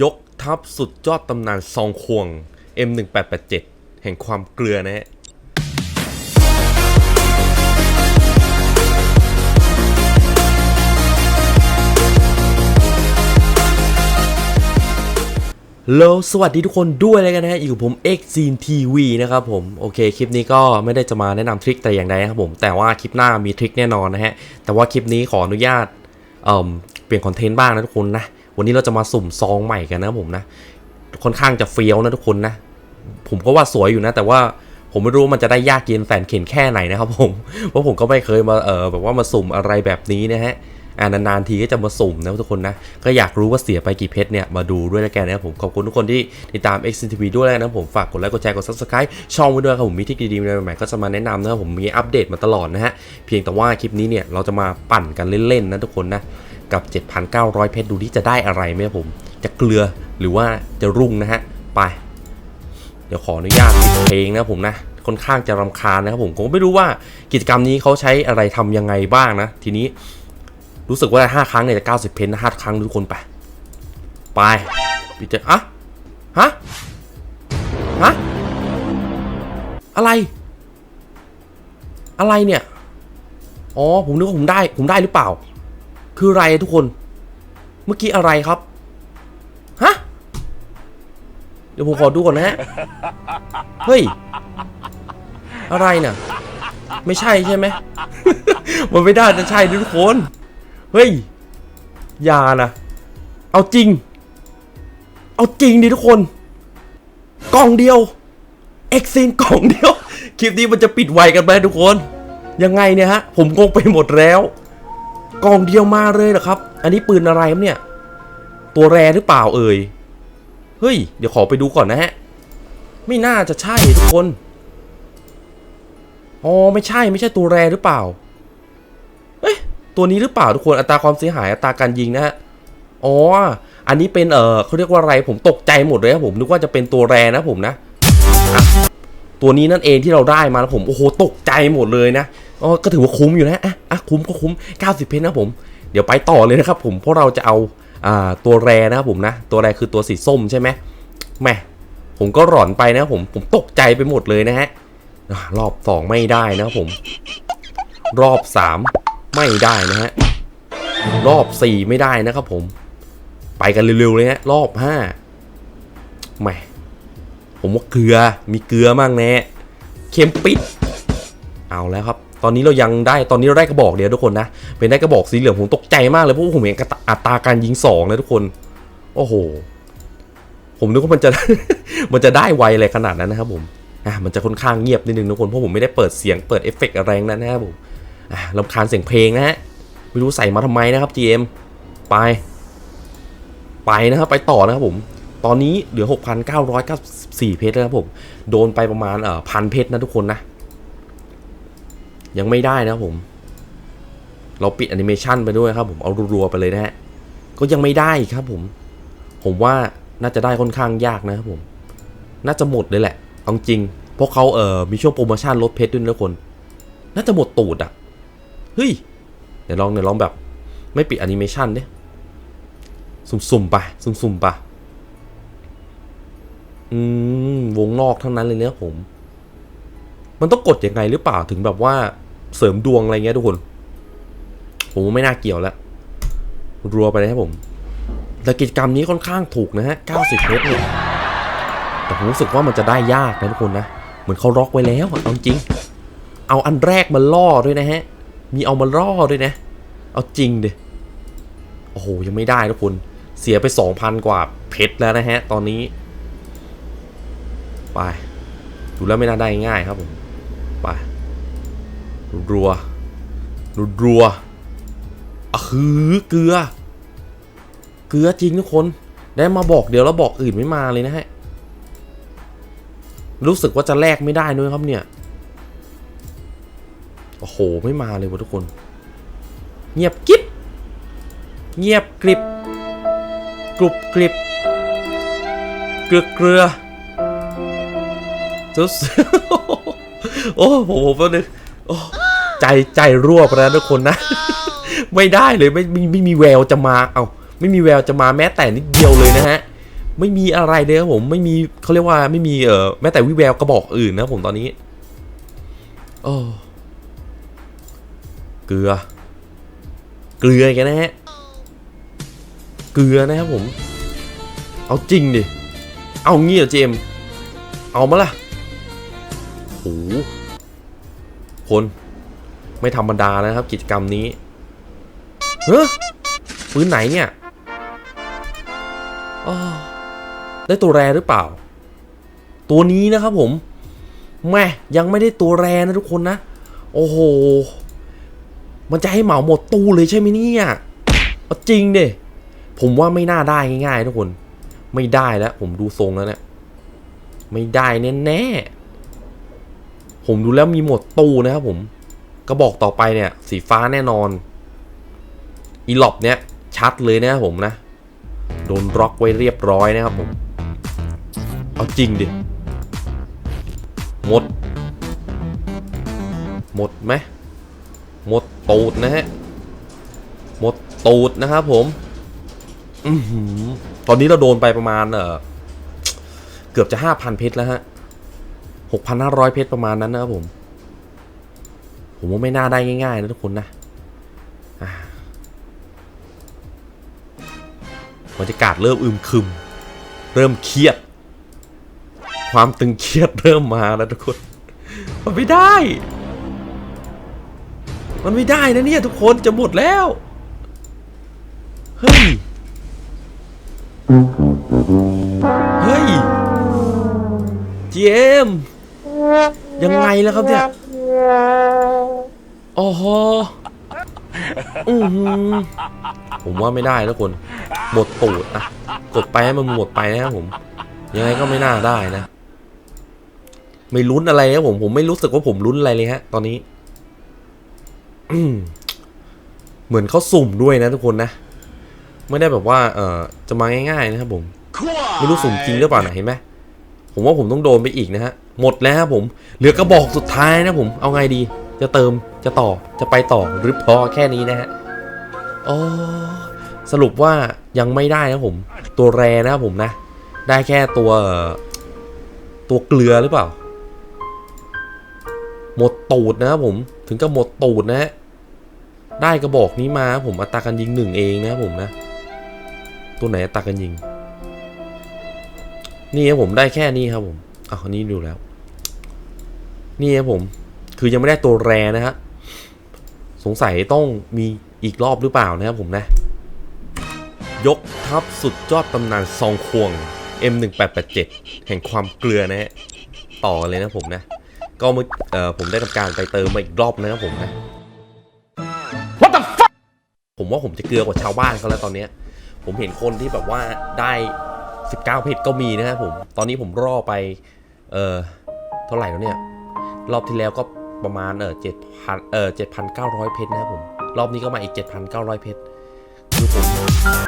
ยกทัพสุดยอดตำนานซองควง M1887 แห่งความเกลือนะฮะโลสวัสดีทุกคนด้วยเลยกันนะฮะอยู่กับผม X z e n TV นะครับผม โอเค คลิปนี้ก็ไม่ได้จะมาแนะนำทริคแต่อย่างใดนะครับผม แต่ว่าคลิปหน้ามีทริคแน่นอนนะฮะ แต่ว่าคลิปนี้ขออนุญาตเเปลี่ยนคอนเทนต์บ้างนะทุกคนนะ วันนี้เราจะมาสุ่มซองใหม่กันนะผมนะ ค่อนข้างจะเฟี้ยวนะทุกคนนะ ผมก็ว่าสวยอยู่นะ แต่ว่าผมไม่รู้มันจะได้ยากเย็นแสนเข็นแค่ไหนนะครับผมเพราะผมก็ไม่เคยมาเออแบบว่ามาสุ่มอะไรแบบนี้นะฮะอ่านานๆทีก็จะมาสุ่มนะทุกคนนะ ก็อยากรู้ว่าเสียไปกี่เพชรเนี่ย มาดูด้วยแล้วกันนะครับผม ขอบคุณทุกคนที่ติดตาม X TV ด้วยแล้วนะผม ฝากกดไลค์กดแชร์กด Subscribe ช่องไว้ด้วยครับผมมีที่ดีๆใหม่ๆก็จะมาแนะนำนะครับผมมีอัปเดตมาตลอดนะฮะ เพียงแต่ว่าคลิปนี้เนี่ยเราจะมาปั่นกันเล่นๆนะทุกคนนะ กับ 7,900 เพชรดูที่จะได้อะไรไหมผม จะเกลือหรือว่าจะรุ่งนะฮะ ไป เดี๋ยวขออนุญาตปิดเพลงนะผมนะค่อนข้างจะรำคาญนะครับผมผมไม่รู้ว่ากิจกรรมนี้เขาใช้อะไรทำยังไงบ้างนะ ทีนี้รู้สึกว่า 5 ครั้งเนี่ยจะ90 เพนนะ5ครั้งทุกคนไป ไปปิดเจอะฮะฮะอะไร อะไรเนี่ย อ๋อ ผมนึกว่าผมได้ ผมได้หรือเปล่า คืออะไรทุกคน เมื่อกี้อะไรครับ ฮะ เดี๋ยวผมขอดูก่อนนะฮะ เฮ้ย อะไรเนี่ยไม่ใช่ใช่ไหม มันไม่ได้จะใช่นะทุกคน เฮ้ย อย่านะ เอาจริง เอาจริงดิทุกคน กล่องเดียว เอ็กซินกล่องเดียว คลิปนี้มันจะปิดไวกันไปทุกคน ยังไงเนี่ยฮะ ผมงงไปหมดแล้ว กล่องเดียวมาเลยเหรอครับ อันนี้ปืนอะไรครับเนี่ย ตัวแรหรือเปล่าเอ่ย เฮ้ย เดี๋ยวขอไปดูก่อนนะฮะ ไม่น่าจะใช่ทุกคน อ๋อ ไม่ใช่ ไม่ใช่ตัวแรหรือเปล่า เอ๊ะ ตัวนี้หรือเปล่าทุกคน อัตราความเสียหาย อัตราการยิงนะฮะ อ๋อ อันนี้เป็น เออเขาเรียกว่าอะไร ผมตกใจหมดเลยครับผม นึกว่าจะเป็นตัวแรนะผมนะะตัวนี้นั่นเองที่เราได้มาแล้วผม โอ้โห ตกใจหมดเลยนะ ก็ถือว่าคุ้มอยู่นะอะอะคุ้มก็คุ้ม 90 เพนนะผม เดี๋ยวไปต่อเลยนะครับผม เพราะเราจะเอาอ่าตัวแรนะครับผมนะ ตัวแรคือตัวสีส้มใช่ไหมแหม่ผมก็หลอนไปนะผม ผมตกใจไปหมดเลยนะฮะ รอบสองไม่ได้นะครับผม รอบสามไม่ได้นะฮะ รอบสี่ไม่ได้นะครับผม ไปกันเร็วๆเลยฮะรอบห้าแหม่ผมว่าเกลือ มีเกลือมั่งแน่เค็มปิด เอาแล้วครับ ตอนนี้เรายังได้ตอนนี้เราได้กระบอกเดียวทุกคนนะ เป็นได้กระบอกสีเหลืองผมตกใจมากเลยเพราะว่าผมเห็นอัตราการยิงสองเลยทุกคน โอ้โห ผมนึกว่ามันจะ มันจะได้ไวอะไรขนาดนั้นนะครับผมอะมันจะค่อนข้างเงียบนิดนึงทุกคนเพราะผมไม่ได้เปิดเสียงเปิดเอฟเฟกต์อะไรนั้นนะครับผมอะรำคาญเสียงเพลงนะฮะไม่รู้ใส่มาทำไมนะครับ GM ไป ไปนะครับไปต่อนะครับผมตอนนี้เหลือ 6,994 เพชรแล้วครับผม โดนไปประมาณเอ่อพันเพชรนะทุกคนนะ ยังไม่ได้นะผม เราปิดแอนิเมชันไปด้วยครับผมเอารัวๆไปเลยนะฮะก็ยังไม่ได้อีกครับผม ผมว่าน่าจะได้ค่อนข้างยากนะครับผม น่าจะหมดเลยแหละเอาจริงเพราะเขาเอ่อมีช่วงโปรโมชั่นลดเพชรด้วยนะคน น่าจะหมดตูดอะเฮ้ยเดี๋ยวลองเดี๋ยวลองแบบ ไม่ปิดแอนิเมชันดิสุ่มๆไปสุ่มๆไปอืมวงนอกทั้งนั้นเลยเนี่ยผม มันต้องกดยังไงหรือเปล่าถึงแบบว่า เสริมดวงอะไรเงี้ยทุกคน ผมไม่น่าเกี่ยวแล้วรัวไปเลยครับผม แต่กิจกรรมนี้ค่อนข้างถูกนะฮะ 90เพชรเนี่ย แต่ผมรู้สึกว่ามันจะได้ยากนะทุกคนนะ เหมือนเขาล็อกไว้แล้วเอาจริง เอาอันแรกมาล่อด้วยนะฮะ มีเอามาล่อด้วยนะ เอาจริงดิ โอ้โห ยังไม่ได้ทุกคน เสียไป 2,000 กว่าเพชรแล้วนะฮะ ตอนนี้ ไป ดูแล้วไม่น่าได้ง่ายครับผม ไป รัวรัวอะคือเกลือ เกลือจริงทุกคน ได้มาบอกเดี๋ยวแล้วบอกอื่นไม่มาเลยนะฮะ รู้สึกว่าจะแลกไม่ได้ด้วยครับเนี่ย โอ้โห ไม่มาเลยวะทุกคน เงียบกิ๊บ เงียบกริบ กรุบกริบ เกลือเกลือจุสโอ้ผมผมแป๊บนึงโอ้ ใจใจรั่วไปแล้วทุกคนนะ ไม่ได้เลยไม่ไม่ไม่มีแววจะมาเอาไม่มีแววจะมาแม้แต่นิดเดียวเลยนะฮะ ไม่มีอะไรเลยครับผมไม่มีเขาเรียกว่าไม่มีเออแม้แต่วิแววกระบอกอื่นนะครับผมตอนนี้โอ้เกลือ เกลืออีกันนะฮะเกลือนะครับผม เอาจริงดิ เอางี้เหรอเจมส์เอามาล่ะโอ้โหคน ไม่ธรรมดานะครับ กิจกรรมนี้เฮ้ยปืนไหนเนี่ยอ้อได้ตัวแรหรือเปล่า ตัวนี้นะครับผมแม่ยังไม่ได้ตัวแรนะทุกคนนะ โอ้โห มันจะให้เหมาหมดตู้เลยใช่ไหมเนี่ยจริงเด้ผมว่าไม่น่าได้ง่ายๆทุกคน ไม่ได้แล้ว ผมดูทรงแล้วเนี่ยไม่ได้แน่ๆผมดูแล้วมีหมดตู้นะครับผม ระบอกต่อไปเนี่ย สีฟ้าแน่นอนอีหลอบเนี่ยชัดเลยนะผมนะ โดนร็อกไว้เรียบร้อยนะครับผม เอาจริงดิหมด หมดไหมหมดตูดนะฮะ หมดตูดนะครับผมอือหือตอนนี้เราโดนไปประมาณเออเกือบจะห้าพันเพชรแล้วฮะหกพันห้าร้อยเพชรประมาณนั้นนะครับผม ผมว่าไม่น่าได้ง่ายๆนะทุกคนนะอาบรรยากาศเริ่มอึมครึม เริ่มเครียด ความตึงเครียดเริ่มมาแล้วทุกคนมันไม่ได้ มันไม่ได้นะเนี่ยทุกคนจะหมดแล้ว เฮ้ย เฮ้ย เจม ยังไงแล้วครับเนี่ย อ๋อฮะอือหือผมว่าไม่ได้แล้วคน หมดตูดอะกดไปให้มันหมดไปนะครับผม ยังไงก็ไม่น่าได้นะ ไม่ลุ้นอะไรนะผมผมไม่รู้สึกว่าผมลุ้นอะไรเลยฮะ ตอนนี้เหมือนเขาสุ่มด้วยนะทุกคนนะ ไม่ได้แบบว่า เออจะมาง่ายๆนะครับผมไม่รู้สุ่มจริงหรือเปล่านะเห็นไหมผมว่าผมต้องโดนไปอีกนะฮะ หมดแล้วครับผม เหลือกระบอกสุดท้ายนะผม เอาไงดี จะเติม จะต่อจะไปต่อหรือพอแค่นี้นะฮะอ๋อสรุปว่ายังไม่ได้นะผม ตัวแรนะผมนะ ได้แค่ตัว ตัวเกลือหรือเปล่า หมดตูดนะครับผม ถึงกับหมดตูดนะฮะได้กระบอกนี้มาผมอัตราการยิงหนึ่งเองนะครับผมนะ ตัวไหนอัตราการยิง นี่ครับผมได้แค่นี้ครับผมอ้าวนี่ดูแล้ว นี่ครับผม คือยังไม่ได้ตัวแรนะฮะ สงสัยต้องมีอีกรอบหรือเปล่านะครับผมนะ ยกทัพสุดยอดตำนานซองควง M1887 แห่งความเกลือนะฮะต่อเลยนะผมนะ ก็เมื่อเอ่อผมได้ทำการไปเติมมาอีกรอบนะครับผมนะ What the fuck ผมว่าผมจะเกลือกว่าชาวบ้านเขาแล้วตอนเนี้ยผมเห็นคนที่แบบว่าได้ 19 เพชรก็มีนะครับผม ตอนนี้ผมรอไป เออเท่าไหร่แล้วเนี่ย รอบที่แล้วก็ ประมาณเออเจ็ดพันเออเจ็ดพันเก้าร้อยเพชรนะครับผม รอบนี้ก็มาอีก7,900เก้าร้อยเพชรคือผม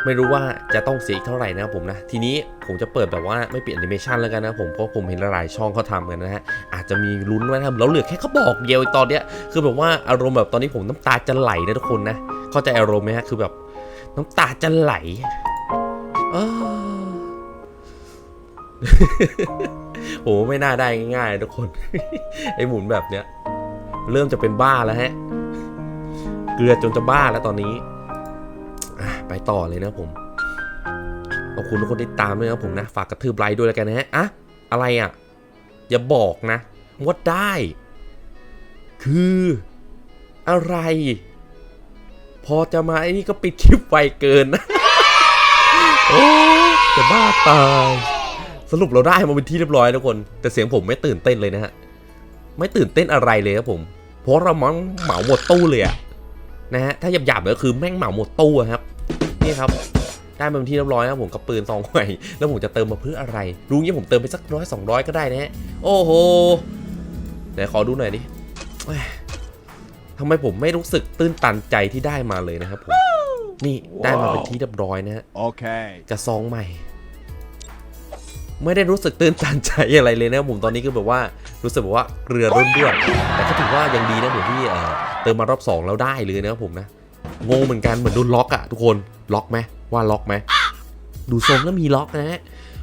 ไม่รู้ว่าจะต้องเสียอีกเท่าไหร่นะครับผมนะ ทีนี้ผมจะเปิดแบบว่าไม่เปลี่ยนแอนิเมชันแล้วกันนะผมเพราะผมเห็นหลายช่องเขาทำกันนะฮะอาจจะมีลุ้นไว้นะครับแล้วเหลือแค่เขาบอกเดียวตอนเนี้ยคือแบบว่าอารมณ์แบบตอนนี้ผมน้ำตาจะไหลนะทุกคนนะเข้าใจอารมณ์ไหมฮะคือแบบน้ำตาจะไหลเออโหไม่น่าได้ง่ายๆทุกคน ไอหมุนแบบเนี้ย เริ่มจะเป็นบ้าแล้วฮะ เกลือจนจะบ้าแล้วตอนนี้ ไปต่อเลยนะผม ขอบคุณทุกคนที่ตามด้วยนะผมนะ ฝากกระทืบไลค์ด้วยแล้วกันนะฮะ อะอะไรอะ อย่าบอกนะว่าได้ คืออะไร พอจะมาไอ้นี่ก็ปิดคลิปไวเกินนะ โอ้จะบ้าตาย สรุปเราได้มาเป็นที่เรียบร้อยทุกคน แต่เสียงผมไม่ตื่นเต้นเลยนะฮะ ไม่ตื่นเต้นอะไรเลยครับผม เพราะเรามันเหมาหมดตู้เลยอะนะฮะ ถ้าหยาบๆเลยก็คือแม่งเหมาหมดตู้อะครับ นี่ครับ ได้มาเป็นที่เรียบร้อยแล้วผมกับปืนซองใหม่แล้วผมจะเติมมาเพื่ออะไร รู้งี้ผมเติมไปสักร้อยสองร้อยก็ได้นะฮะ โอ้โห ไหนขอดูหน่อยดิแหม่ทำไมผมไม่รู้สึกตื้นตันใจที่ได้มาเลยนะครับผม นี่ได้มาเป็นที่เรียบร้อยนะฮะ Okay. กับซองใหม่ ไม่ได้รู้สึกตื่นตันใจอะไรเลยนะผมตอนนี้คือแบบว่ารู้สึกแบบว่าเกลือร่นด้วย แต่ก็ถือว่ายังดีนะผมที่เติมมารอบ 2 แล้วได้เลยนะครับผมนะงงเหมือนกันเหมือนโดนล็อกอะทุกคนล็อกไหมว่าล็อกไหมดูทรงแล้วมีล็อกนะฮะ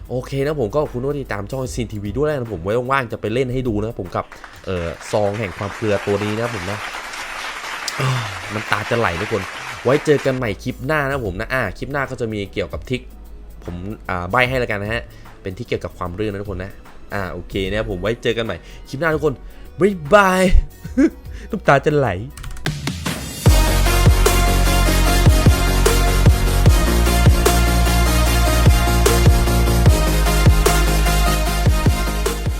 โอเคนะผมก็ขอบคุณที่ตามช่องซีนทีวีด้วยนะผมไว้ว่างๆจะไปเล่นให้ดูนะผมกับเออซองแห่งความเกลือตัวนี้นะผมนะอ้าวน้ำตาจะไหลทุกคน ไว้เจอกันใหม่คลิปหน้านะผมนะอ่าคลิปหน้าก็จะมีเกี่ยวกับทิกผมอ่าใบให้แล้วกันนะฮะ เป็นที่เกี่ยวกับความรื่นนะทุกคนนะ อ่าโอเคนะผมไว้เจอกันใหม่คลิปหน้าทุกคนบ๊ายบายน้ำตาจะไหล